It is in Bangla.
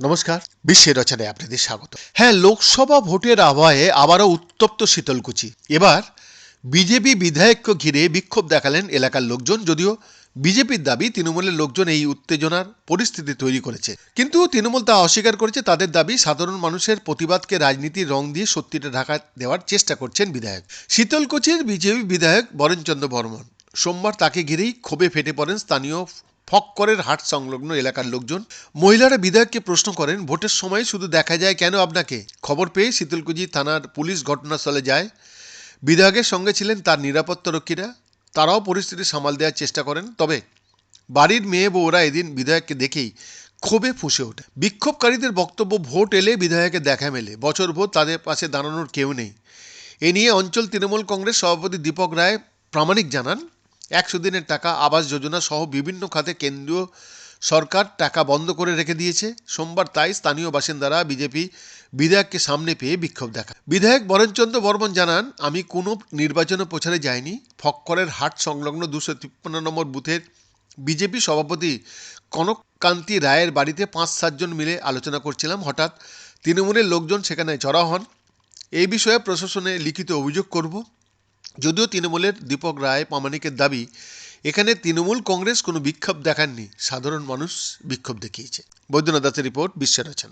নমস্কার, বিশ্বের রচনায় আপনাদের স্বাগত। হ্যাঁ লোকসভা ভোটের আবহে আবারও উত্তপ্ত শীতলকুচি। এবার বিজেপি বিধায়ককে ঘিরে বিক্ষোভ দেখালেন এলাকার লোকজন, যদিও বিজেপির দাবি তৃণমূলের লোকজন এই উত্তেজনার পরিস্থিতি তৈরি করেছে। কিন্তু তৃণমূল তা অস্বীকার করেছে, তাদের দাবি সাধারণ মানুষের প্রতিবাদকে রাজনীতির রং দিয়ে সত্যিটা ঢাকা দেওয়ার চেষ্টা করছেন বিধায়ক। শীতলকুচির বিজেপি বিধায়ক বরেনচন্দ্র বর্মন। সোমবার তাকে ঘিরেই ক্ষোভে ফেটে পড়েন স্থানীয় ফক্করের হাট সংলগ্ন এলাকার লোকজন। মহিলারা বিধায়ককে প্রশ্ন করেন, ভোটের সময় শুধু দেখা যায় কেন আপনাকে? খবর পেয়ে শীতলকুচি থানার পুলিশ ঘটনাস্থলে যায়। বিধায়কের সঙ্গে ছিলেন তার নিরাপত্তারক্ষীরা তারাও পরিস্থিতি সামাল দেওয়ার চেষ্টা করেন। তবে বাড়ির মেয়ে বউরা এদিন বিধায়ককে দেখেই ক্ষোভে ফুসে ওঠে। বিক্ষোভকারীদের বক্তব্য, ভোট এলে বিধায়কের দেখা মেলে। বছর ভোট তাদের পাশে দাঁড়ানোর কেউ নেই। এ নিয়ে অঞ্চল তৃণমূল কংগ্রেস সভাপতি দীপক রায় প্রামাণিক জানান একশো দিনের টাকা আবাস যোজনা সহ বিভিন্ন খাতে কেন্দ্রীয় সরকার টাকা বন্ধ করে রেখে দিয়েছে। সোমবার তাই স্থানীয় বাসিন্দারা বিজেপি বিধায়ককে সামনে পেয়ে বিক্ষোভ দেখা বিধায়ক বরেনচন্দ্র বর্মন জানান, আমি কোনো নির্বাচনে প্রচারে যাইনি। ফক্করের হাট সংলগ্ন দুশো তিপ্পান্ন নম্বর বুথের বিজেপি সভাপতি কনককান্তি রায়ের বাড়িতে পাঁচ সাতজন মিলে আলোচনা করছিলাম। হঠাৎ তৃণমূলের লোকজন সেখানে জড়া হন। এই বিষয়ে প্রশাসনে লিখিত অভিযোগ করব। যদিও তৃণমূলের দীপক রায় প্রামাণিকের দাবি, এখানে তৃণমূল কংগ্রেস কোনো বিক্ষোভ দেখাননি। সাধারণ মানুষ বিক্ষোভ দেখিয়েছে। বৈদ্যনাথ দাসের রিপোর্ট, বিশ্বের রচনা।